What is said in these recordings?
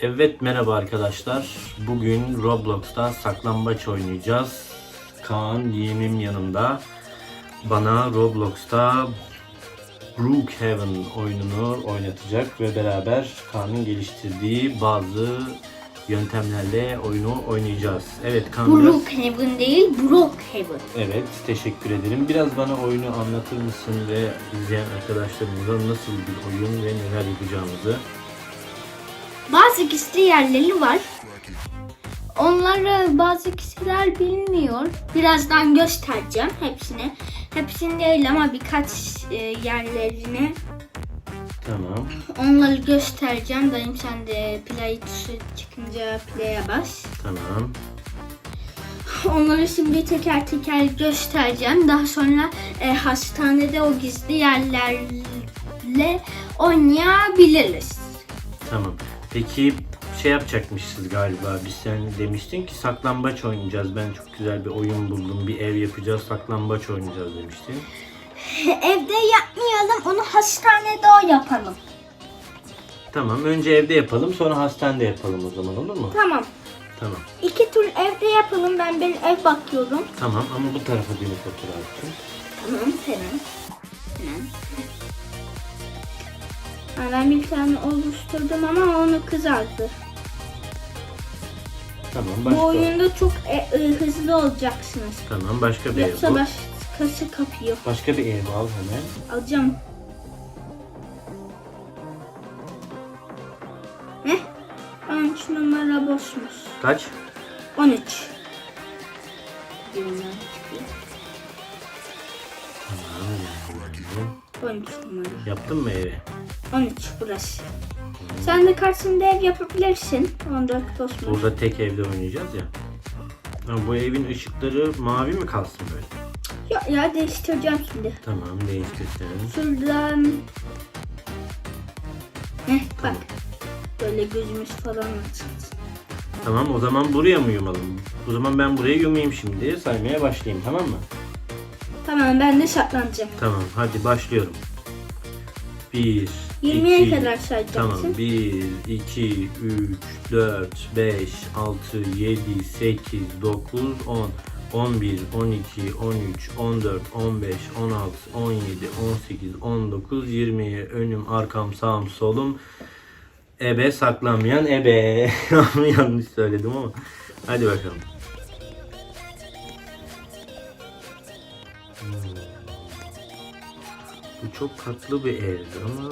Evet merhaba arkadaşlar. Bugün Roblox'ta saklambaç oynayacağız. Kaan yeğenim yanımda. Bana Roblox'ta Brookhaven oyununu oynatacak ve beraber Kaan'ın geliştirdiği bazı yöntemlerle oyunu oynayacağız. Evet Kaan biraz... Brookhaven değil, Brookhaven. Evet teşekkür ederim. Biraz bana oyunu anlatır mısın ve izleyen arkadaşlarımıza nasıl bir oyun ve neler yapacağımızı? Bazı gizli yerleri var. Onları bazı kişiler bilmiyor. Birazdan göstereceğim hepsini. Hepsini değil ama birkaç e, yerlerini Tamam. onları göstereceğim. Dayım sen de play tuşu çıkınca play'e bas. Tamam. Onları şimdi teker teker göstereceğim. Daha sonra e, hastanede o gizli yerlerle oynayabiliriz. Tamam. Peki şey yapacakmışız galiba. Biz sen demiştin ki saklambaç oynayacağız. Ben çok güzel bir oyun buldum. Bir ev yapacağız. Saklambaç oynayacağız demiştin. Evde yapmayalım, onu hastanede o yapalım. Tamam. Önce evde yapalım. Sonra hastanede yapalım o zaman olur mu? Tamam. Tamam. İki tur evde yapalım. Ben bir ev bakıyorum. Tamam ama bu tarafa dönüp otur. Tamam, hemen. Hemen. Ha, ben bir tane oluşturdum ama onu kızardı. Tamam. Bu Başka. oyunda çok e, e, hızlı olacaksınız. Tamam. Başka bir ev Yoksa bul. başkası kapıyor. Başka bir ev al hemen. Alacağım. Heh. 13 numara boşmuş. Kaç? 13. Bilmem çıkıyor. Tamam. 13 numara. Yaptın mı evi? 13 burası. Sen de karşında ev yapabilirsin. 14 boşmuş. Burada tek evde oynayacağız ya. Ama bu evin ışıkları mavi mi kalsın böyle? Ya, ya değiştireceğim şimdi. Tamam değiştirsin. Şuradan. Heh bak. Böyle gözümüz falan açılsın. Tamam o zaman buraya mı yumalım? O zaman ben buraya yumayım şimdi. Saymaya başlayayım tamam mı? Tamam ben de saklanacağım. Tamam hadi başlıyorum. 1 20'ye 2 kadar sayacaksın. Tamam 1 2 3 4 5 6 7 8 9 10 11 12 13 14 15 16 17 18 19 20'ye önüm arkam sağım solum ebe saklanmayan ebe yanlış söyledim ama hadi bakalım. Bu çok katlı bir evdi ama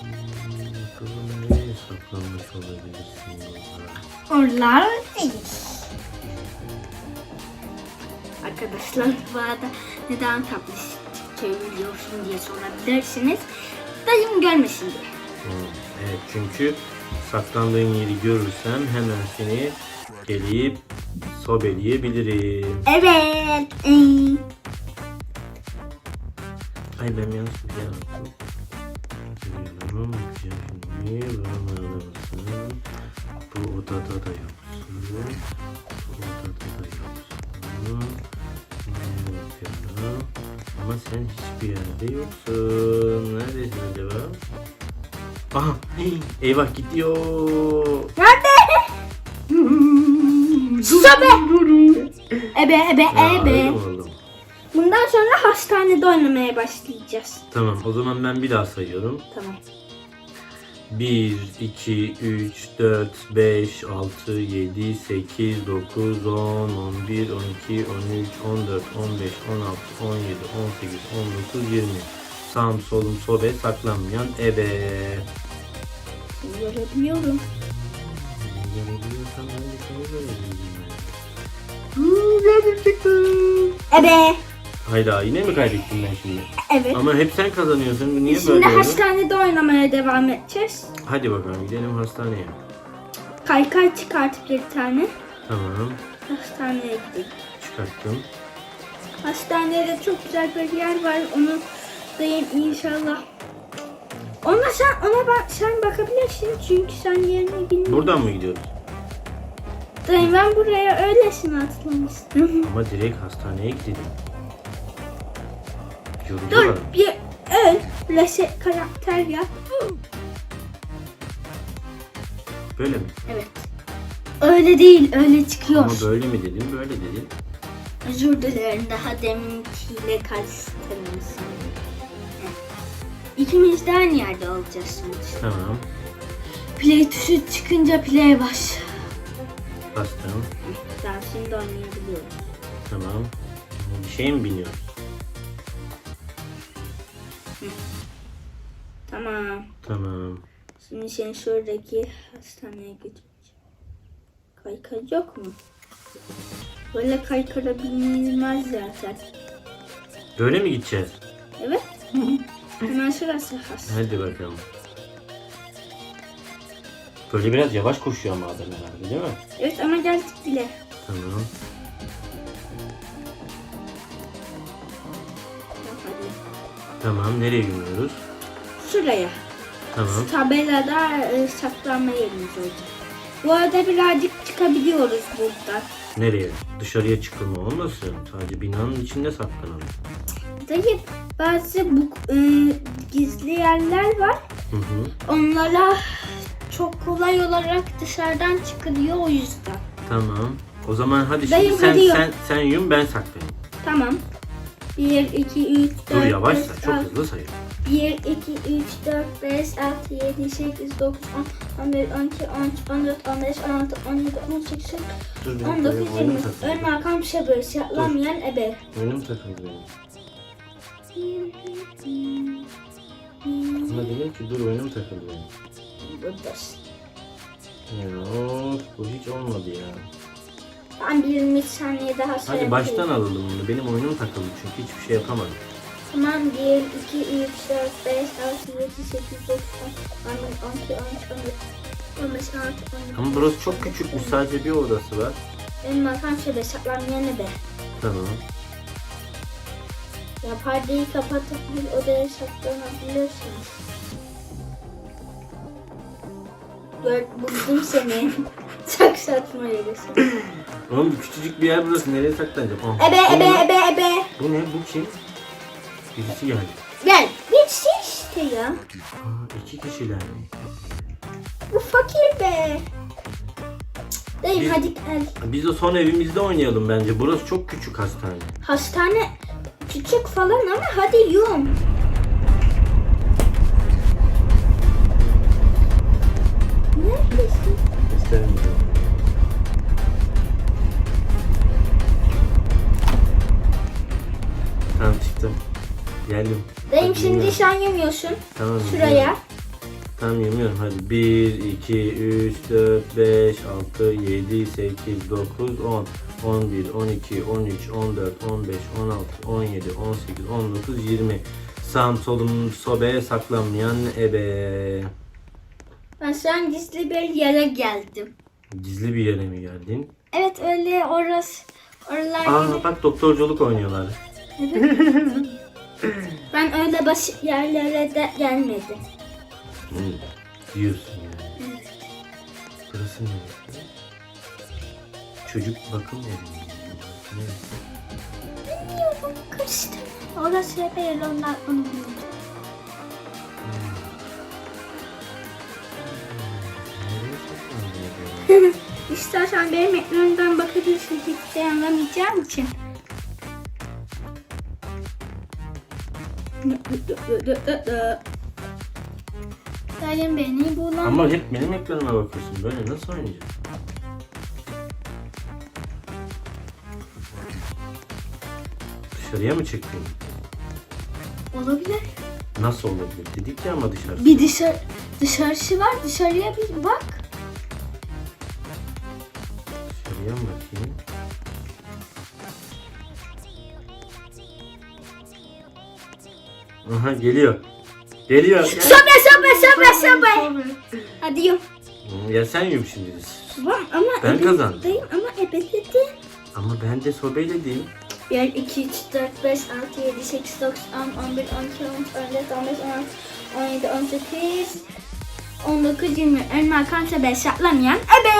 hmm, bakalım nereye saklanmış olabilirsin burada? Onlar değil. Arkadaşlar bu arada neden tatlış söylüyorsun diye sorabilirsiniz. Dayım görmesin diye. Hmm, Evet çünkü saklandığın yeri görürsem hemen seni gelip sobeleyebilirim. Evet. Ee, Ay ben yanlış bir şey yaptım. Geliyorum, bakacağım şimdi. Buralarda mısın? Bu odada da yoksun. Bu odada da yoksun. Ne yapıyorum? Ama sen hiçbir yerde yoksun. Neredesin acaba? Aha! Eyvah gidiyor. Nerede? Sobe. Ebe ebe öyle ebe. Bundan sonra hastanede oynamaya başlayacağız. Tamam o zaman ben bir daha sayıyorum. Tamam. 1, 2, 3, 4, 5, 6, 7, 8, 9, 10, 11, 12, 13, 14, 15, 16, 17, 18, 19, 20. Sağım solum sobe saklanmayan ebe. Görebiliyorum. Görebiliyorsan ben de seni görebilirim. Geldim çıktım. Ebe. Hayda yine mi kaybettim ben şimdi? Evet. Ama hep sen kazanıyorsun. Niye Şimdi böyle oldu? hastanede oynamaya devam edeceğiz. Hadi bakalım gidelim hastaneye. Kaykay çıkartıp bir tane. Tamam Hastaneye gidelim. çıkarttım. Hastanede çok güzel bir yer var. Onu dayım inşallah. Ona sen ona bak sen bakabilirsin çünkü sen yerini bilmiyorsun. Buradan mı gidiyoruz? Dayım ben buraya öylesine atlamıştım. Ama direkt hastaneye gidelim. Dur Yoruluyorlar. bir öl. Reset karakter yap. Böyle mi? Evet. Öyle değil, öyle çıkıyor. Ama böyle mi dedim, böyle dedim. Özür dilerim daha deminkiyle karıştırmışsın. İkimiz de aynı yerde olacağız sonuçta. Tamam. Play tuşu çıkınca play baş. Bastım. Daha şimdi oynayabiliyorum. Tamam. Bir şeye mi biniyoruz? Tamam. Tamam. Şimdi seni şuradaki hastaneye götüreceğim. Kaykay yok mu? Böyle kaykara binilmez zaten. Böyle mi gideceğiz? Evet. Hemen şurası hastane. Hadi bakalım. Böyle biraz yavaş koşuyor ama adam herhalde değil mi? Evet ama geldik bile. Tamam, Tamam. Nereye yürüyoruz? Şuraya. Tamam. Tabelada e, saklanma yerimiz olacak. Bu arada birazcık çıkabiliyoruz buradan. Nereye? Dışarıya çıkılma olmasın. Sadece binanın içinde saklanalım. Dayı bazı bu e, gizli yerler var. Hı hı. Onlara çok kolay olarak dışarıdan çıkılıyor o yüzden. Tamam. O zaman hadi şimdi Dayım, sen, hadi yürü. sen, sen yum ben saklayayım. Tamam. 1, 2, 3, 4, Dur 5, yavaş say. Çok 6, hızlı sayın. 1, 2, 3, 4, 5, 6, 7, 8, 9, 10, 11, 12, 13, 14, 15, 16, 17, 18, Dur bir 19, dakika, 20. oyunum takıldı. Ön arkam bir şey böyle şartlamayan ebe. Oyunum takıldı benim. Ama dedim ki dur oyunum takıldı benim. Buradasın. Ya of, bu hiç olmadı ya. Ben bir 20 saniye daha Hadi sayabilirim. baştan alalım bunu. Benim oyunum takıldı çünkü hiçbir şey yapamadım. Tamam 1, 2, 3, 4, 5, 6, 7, 8, 9, 10, 11, 12, 13, 14, 15, 16, 17. Ama burası çok küçükmüş. Sadece bir odası var. Benim arkam şöyle saklanmayan ebe. Tamam. Ya perdeyi kapatıp bir odaya saklanabilirsiniz. Gör, buldum seni. Çok saçma yerisin. Oğlum küçücük bir yer burası. Nereye saklanacağım? Aa, Ebe bu ebe ne? ebe ebe. Bu ne? Bu kim? Birisi geldi. Gel. Bir şey işte ya. Aa, iki kişiler. Bu fakir be. Dayım Biz- hadi gel. Biz de son evimizde oynayalım bence. Burası çok küçük hastane. Hastane küçük falan ama hadi yum. Yemiyorsun. Tamam, Şuraya. Tamam yemiyorum hadi. 1, 2, 3, 4, 5, 6, 7, 8, 9, 10, 11, 12, 13, 14, 15, 16, 17, 18, 19, 20. Sağım solum sobe saklanmayan ebe. Ben şu an gizli bir yere geldim. Gizli bir yere mi geldin? Evet öyle orası. Oralar Aa bak doktorculuk oynuyorlar. Ben öyle basit yerlere de gelmedim. Hı, diyorsun yani. Burası neresi? Çocuk bakım evi mi? Neresi? Bilmiyorum karıştı. Orası değil onlar onu acaba? İstersen benim ekranımdan bakabilirsin hiçbir şey anlamayacağım için. Sayın beni bulan. Ama hep benim ekranıma bakıyorsun. Böyle nasıl oynayacağız? Dışarıya mı çıktın? Olabilir. Nasıl olabilir? Dedik ya ama dışarı. Bir dışarı dışarısı var dışarıya bir bak. Dışarıya mı bakayım? Aha geliyor. Geliyor. Gel. Sobe sobe sobe sobe. Hadi yok. Hı, Ya sen yum şimdi. Tamam ama Ben kazandım. Dayım ama ebeledim. Ama ben de sobeledim. 1, 2, 3, 4, 5, 6, 7, 8, 9, 10, 11, 12, 13, 14, 15, 16, 17, 18, 19, 20. Elma kansa ben saklamayan ebe.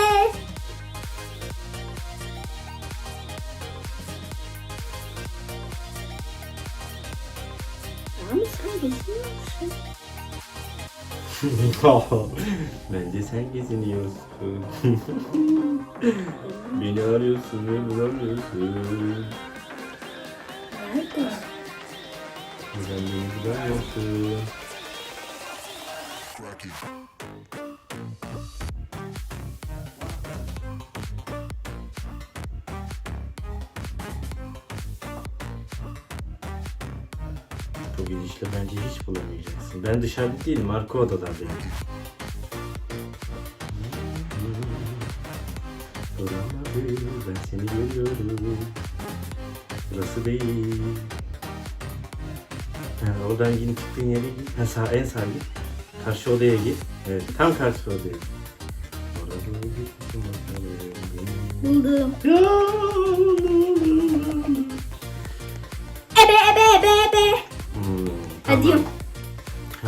Sen bilmiyorsun. Bence sen geziniyorsun. Beni arıyorsun ve bulamıyorsun. Nerede? Neden beni bulamıyorsun? Hiç bulamayacaksın. Ben dışarıda değilim, arka odadayım. Ben seni görüyorum. Burası değil. Ha, oradan yine çıktığın yere git. Ha, sağ, en sağa git. Karşı odaya git. Evet, tam karşı odaya git. Buldum. Ebe ebe ebe ebe. Hmm, Hadi tamam.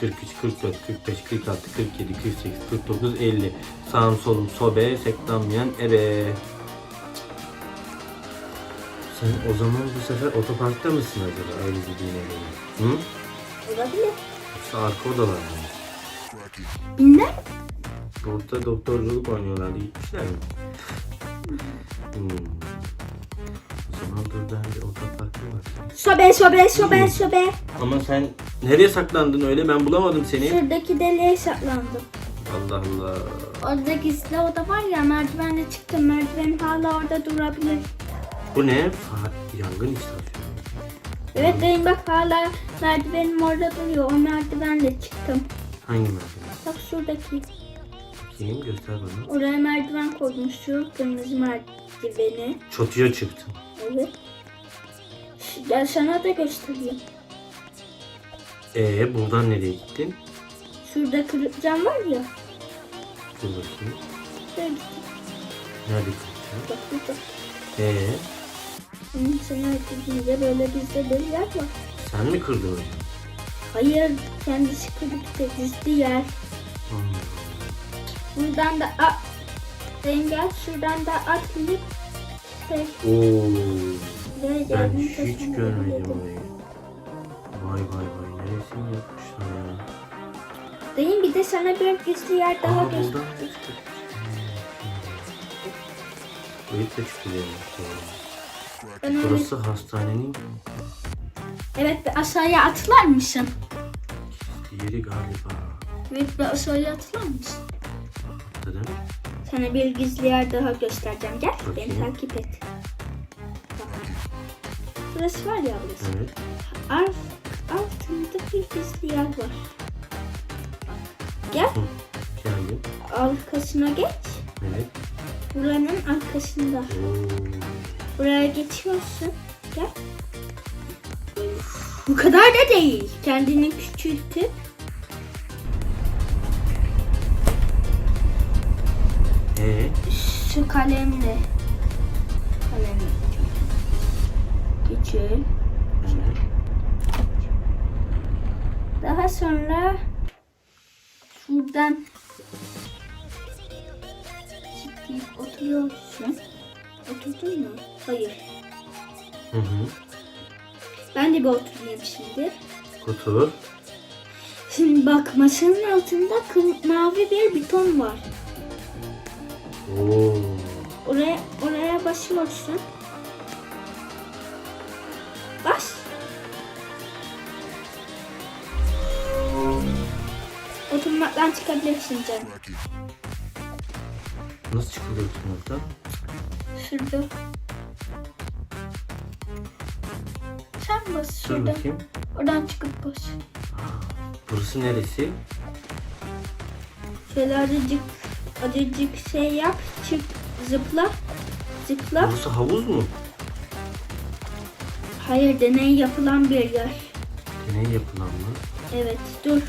43, 44, 45, 46, 47, 48, 49, 50. Sağım solum sobe, seklanmayan ebe. Sen o zaman bu sefer otoparkta mısın acaba öyle dediğine göre? Hı? Olabilir. Yoksa arka odalar mı? Bilmem. Orta doktorculuk oynuyorlardı gitmişler mi? Hmm. O zaman dur ben bir. Sobe sobe sobe sobe. Ama sen nereye saklandın öyle? Ben bulamadım seni. Şuradaki deliğe saklandım. Allah Allah. Orada gizli oda var ya merdivenle çıktım. Merdiven hala orada durabilir. Bu ne? Fa- yangın istasyonu. Evet dayım bak hala merdivenim orada duruyor. O merdivenle çıktım. Hangi merdiven? Bak şuradaki. Bakayım göster bana. Oraya merdiven koydum şu kırmızı merdiveni. Çatıya çıktım. Evet. Gel sana da göstereyim. Ee buradan nereye gittin? Şurada kırık cam var ya. Dur bakayım. Şuraya gittim. Nerede kıracağım? Bak burada. Ee Sana gidince böyle gizli bir yer var. sen mi kırdın hocam? Hayır kendisi kırık da yer. Hmm. Buradan da at. Dayım gel şuradan da atlayıp Oo. Ben hiç görmedim orayı. Vay vay vay neresini yapmışlar ya. Dayım bir de sana bir gizli yer daha Aa göster. buradan da çıktı. Burayı da çıkıyor. Burası hastanenin Evet aşağıya atlar mısın? yeri galiba. Evet aşağıya atlar mi? Sana bir gizli yer daha göstereceğim. Gel beni Bakayım. takip et. Bak. Burası var ya burası. Evet. Alt, altında bir gizli yer var. Gel Hı. Geldim. arkasına geç. Evet. Buranın arkasında. Oo. Buraya geçiyorsun. Gel. Bu kadar da değil. Kendini küçültüp Ee, şu kalemle kalemle küçül. Daha sonra şuradan zıplayıp oturuyorsun. Oturdun mu? Hayır. Hı hı. Ben de bir oturayım şimdi. Otur. Şimdi bak masanın altında mavi bir buton var. Oo. Oraya oraya basıyorsun. Bas. Oturmaktan çıkabilirsin canım. Nasıl çıkılıyor oturmaktan? Şurada. Sen bas Dur şurada. bakayım. Oradan çıkıp bas. Burası neresi? Şöyle azıcık, azıcık şey yap. Çık, zıpla. Zıpla. Burası havuz mu? Hayır deney yapılan bir yer. Deney yapılan mı? Evet dur.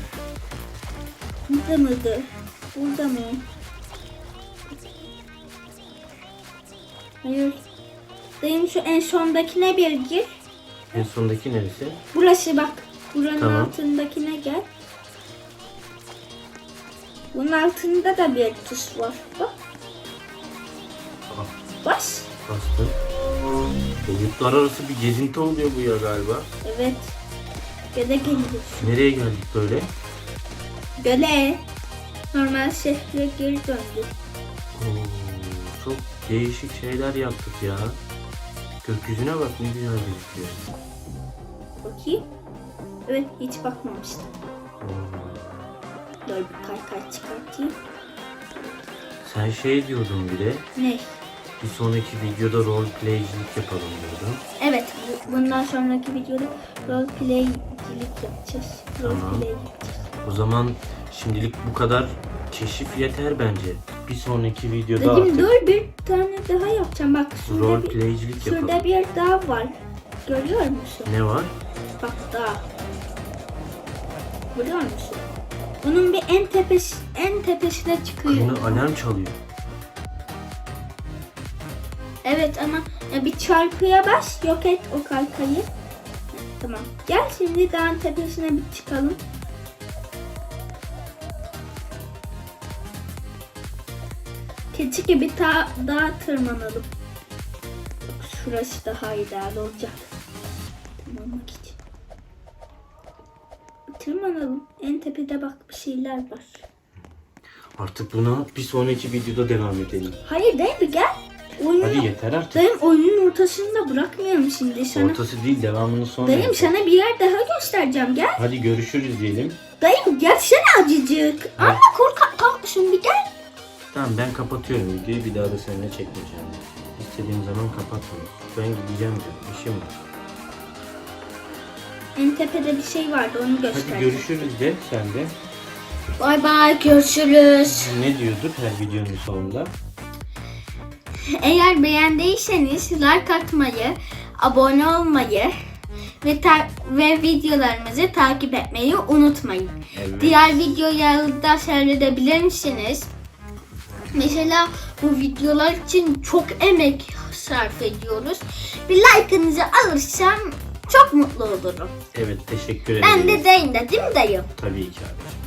Burada mıydı? Burada mı? Hayır. Dayım şu en sondakine bir gir. En sondaki neresi? Burası bak. Buranın Tamam. altındakine gel. Bunun altında da bir tuş var. Bak. Aa, Bas. bastım. Bulutlar arası bir gezinti oluyor bu ya galiba. Evet. Göle geliyoruz. Nereye geldik böyle? Göle. Normal şehre geri döndük. Oo, çok değişik şeyler yaptık ya. Gökyüzüne bak ne güzel gözüküyor. Bakayım. Evet hiç bakmamıştım. Dur bir kay kay çıkartayım. Sen şey diyordun bir de. Ne? Bir sonraki videoda roleplaycilik yapalım diyordun. Evet bu- bundan sonraki videoda roleplaycilik yapacağız. Tamam. Roleplay yapacağız. O zaman şimdilik bu kadar keşif yeter bence. Bir sonraki videoda Dedim artık dur bir tane daha yapacağım. Bak şurada bir, yapalım. şurada bir dağ var. Görüyor musun? Ne var? Bak dağ. Görüyor musun? Bunun bir en tepesi en tepesine çıkıyor. Yine alarm çalıyor. Evet ama ya bir çarpıya bas yok et o kalkayı. Tamam. Gel şimdi dağın tepesine bir çıkalım. Keçi gibi ta dağa tırmanalım. Şurası daha ideal olacak. Tırmanmak için. Tırmanalım. En tepede bak bir şeyler var. Artık buna bir sonraki videoda devam edelim. Hayır değil mi? Gel. Oyunu, Hadi yeter artık. Dayım oyunun ortasında bırakmıyorum şimdi sana. Ortası değil devamını sonra Dayım yapalım. sana bir yer daha göstereceğim gel. Hadi görüşürüz diyelim. Dayım gelsene acıcık. Anne korkak kalkmışsın bir gel. Tamam ben kapatıyorum videoyu bir daha da seninle çekmeyeceğim. İstediğim zaman kapatmıyorum. Ben gideceğim diyorum. İşim var. En tepede bir şey vardı onu Hadi göster. görüşürüz de sen de. Bay bay görüşürüz. Ne diyorduk her videonun sonunda? Eğer beğendiyseniz like atmayı, abone olmayı ve ve videolarımızı takip etmeyi unutmayın. Evet. Diğer videoları da seyredebilir misiniz? Mesela bu videolar için çok emek sarf ediyoruz. Bir like'ınızı alırsam çok mutlu olurum. Evet teşekkür ederim. Ben de deyim de değil mi dayım? Tabii ki abi.